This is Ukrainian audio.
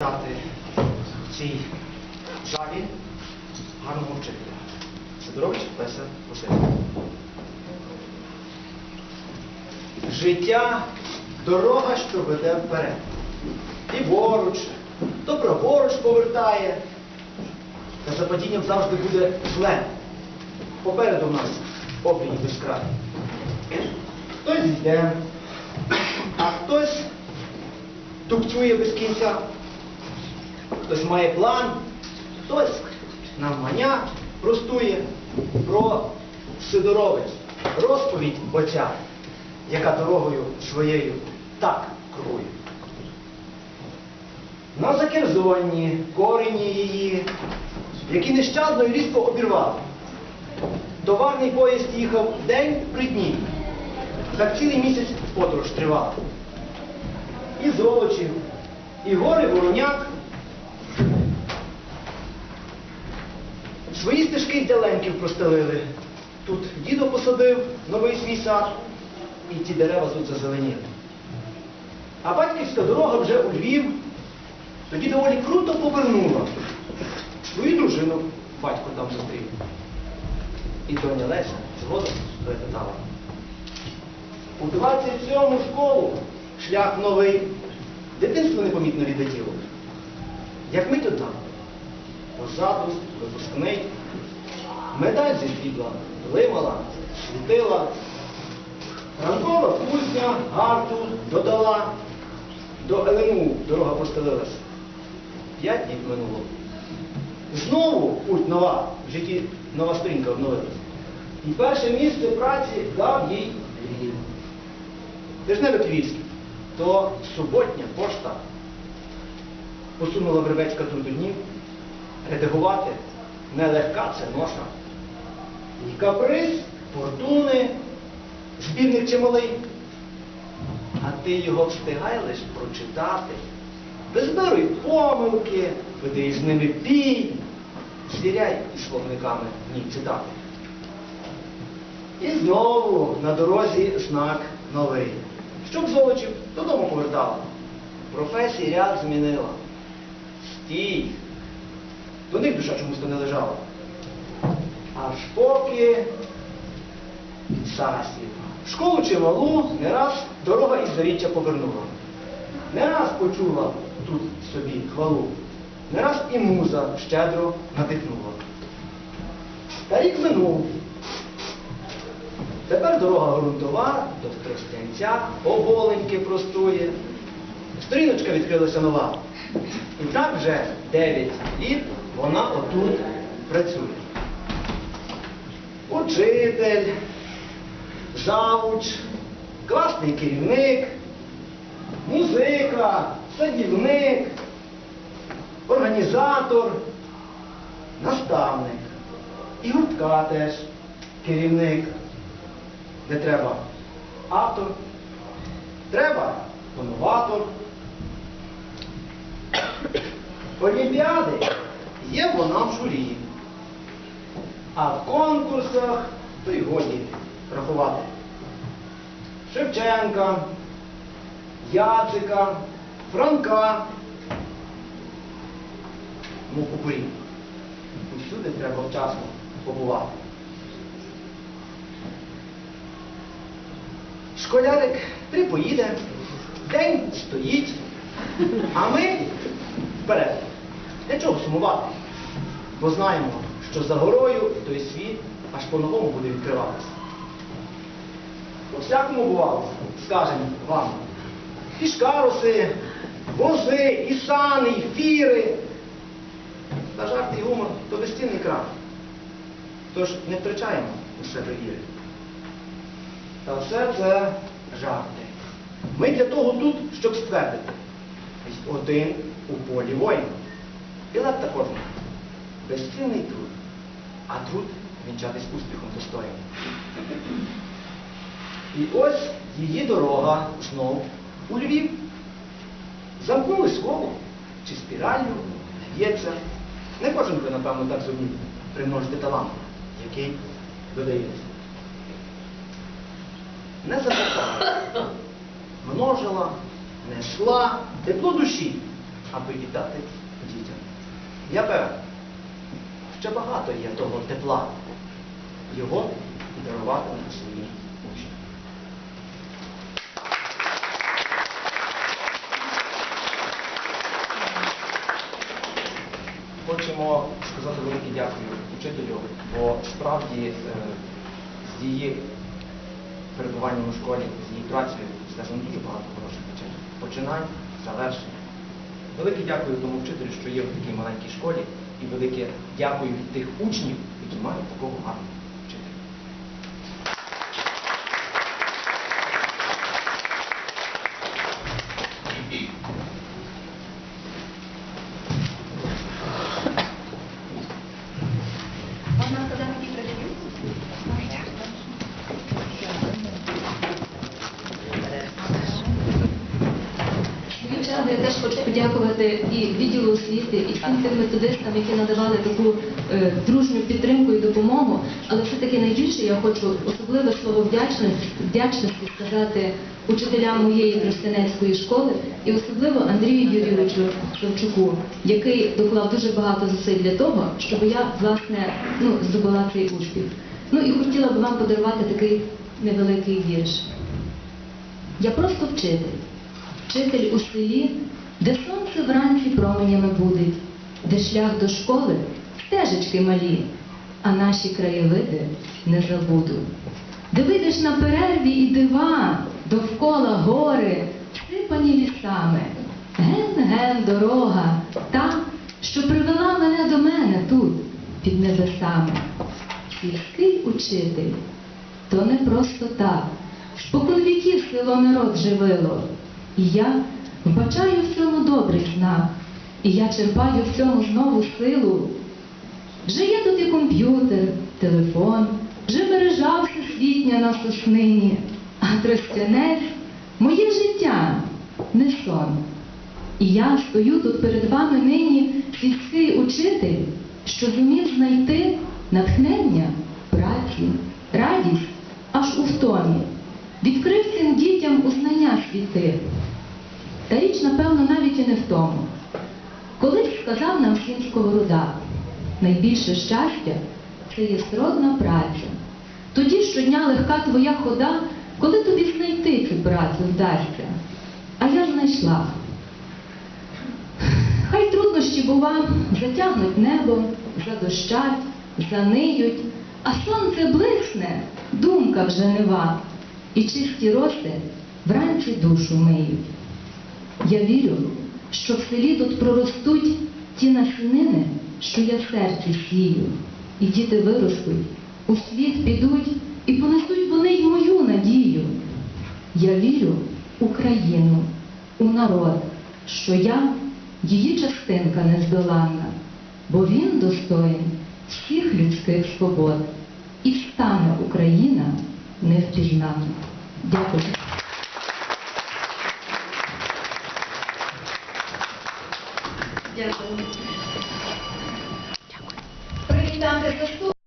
в цій залі гарного вчителя. Сидорович Леся Васильівна. Життя дорога, що веде вперед. Ліворуч, то праворуч повертає. Та за падінням завжди буде зле. Попереду в нас обрії безкрай. Хтось йде, а хтось тупцює без кінця. Хтось має план, хтось навмання простує про Сидоровець, розповідь отця, яка дорогою своєю так крує. На закерзонні корені її, які нещадно і різко обірвали. Товарний поїзд їхав день при дні. Так цілий місяць подорож тривала. І Золочів, і гори Вороняк. Свої стежки й деленьків простелили. Тут дідо посадив новий свій сад, і ті дерева тут зазеленіли. А батьківська дорога вже у Львів тоді доволі круто повернула. Свою дружину батько там зустрів. І доня Леся згодом перепитала. У 27-му школу шлях новий. Дитинство непомітно відлетіло. Як ми тут там? Позаду, випускний. Медаль зі срібла вимала, світила. Ранкова кузня гарту додала. До ЛНУ дорога постелилась. П'ять днів минуло. Знову путь нова, в житті нова сторінка обновилась. І перше місце праці дав їй Львів. Тижневик Львівський, то суботня пошта посунула Вербецька трудоднів, днів, редагувати нелегка це ноша. І каприз, фортуни, збірник чималий. А ти його встигай лиш прочитати. Без беру й помилки, веди з ними бій, звіряй із словниками ні цитати. І знову на дорозі знак новий. Щоб золочів додому повертала. Професії ряд змінила. Стій. До них душа чомусь то не лежала. Аж поки Сасів. Школу чи малу не раз дорога із заріччя повернула. Не раз почула тут собі хвалу, не раз і муза щедро надихнула. Та рік минув. Тепер дорога ґрунтова до Тростянця, оболеньки простує. Сторіночка відкрилася нова. І так вже 9 літ вона отут працює. Учитель, завуч, класний керівник, музика, садівник, організатор, наставник. І гуртка теж керівник. Не треба автор, треба новатор. Олімпіади є вона в журі. А в конкурсах то й годі рахувати. Шевченка, Яцика, Франка. Ну, купи. Усюди треба вчасно побувати. Школярик три поїде, день стоїть, а ми вперед. Для чого сумувати? Бо знаємо, що за горою той світ аж по-новому буде відкриватися. По всякому бувало, скажемо вам, пішкаруси, вози, і сани, і фіри. Та жарт і гумор то безцінний край. Тож не втрачаємо усе довіри. Та все це жарти. Ми для того тут, щоб ствердити. Один у полі воїн. Білет також має. безцінний труд, а труд вінчатись успіхом достойно. І ось її дорога знов у Львів. Замкнули школу чи спіраллю, б'ється. Не кожен би, напевно, так зумів примножити талант, який додається. Не запитала, множила, несла тепло душі, аби віддати дітям. Я певен, ще багато є того тепла. Його даруватимуть свої учні. Хочемо сказати велике дякую вчителю, бо справді е, з її перебуванням у школі, з її працею зв'язано дуже багато хороших. Починань, завершень. Велике дякую тому вчителю, що є в такій маленькій школі, і велике дякую тих учнів, які мають такого гарного вчителя. Можна сказати кілька слів? Дівчата, я теж хочу подякувати і відділу освіти, і всім тим методистам, які надавали таку е, дружню підтримку і допомогу. Але все-таки найбільше я хочу особливе слово вдячності, вдячності сказати учителям моєї Тростянецької школи і особливо Андрію Юрійовичу Шевчуку, який доклав дуже багато зусиль для того, щоб я власне ну, здобула цей успіх. Ну і хотіла би вам подарувати такий невеликий вірш. Я просто вчитель. Вчитель у селі, де сонце вранці променями будить, де шлях до школи стежечки малі, а наші краєвиди не забуду. Де вийдеш на перерві і дива, довкола гори, всипані лісами. Ген-ген дорога, та, що привела мене до мене тут, під небесами. Сільський учитель, то не просто так. Спокон віків село народ живило. І я вбачаю в цьому добрий знак. І я черпаю в цьому знову силу. Вже є тут і комп'ютер, телефон, вже мережа всесвітня на соснині, а тростянець моє життя не сон. І я стою тут перед вами нині сільський учитель, що зумів знайти натхнення, праці, радість аж у втомі. Відкрив цим дітям узнання світи. Та річ, напевно, навіть і не в тому. Колись сказав нам всім сковорода, найбільше щастя це є сродна праця. Тоді щодня легка твоя хода, коли тобі знайти цю працю вдасться. А я знайшла. Хай труднощі, бува, затягнуть небо, задощать, заниють, а сонце блисне, думка вже нева, і чисті роси вранці душу миють. Я вірю, що в селі тут проростуть ті насінини, що я серці сію, і діти виростуть, у світ підуть і понесуть вони й мою надію. Я вірю в Україну, у народ, що я її частинка нездоланна, бо він достоїн всіх людських свобод, і встане Україна невпізнана. Дякую. Дякую.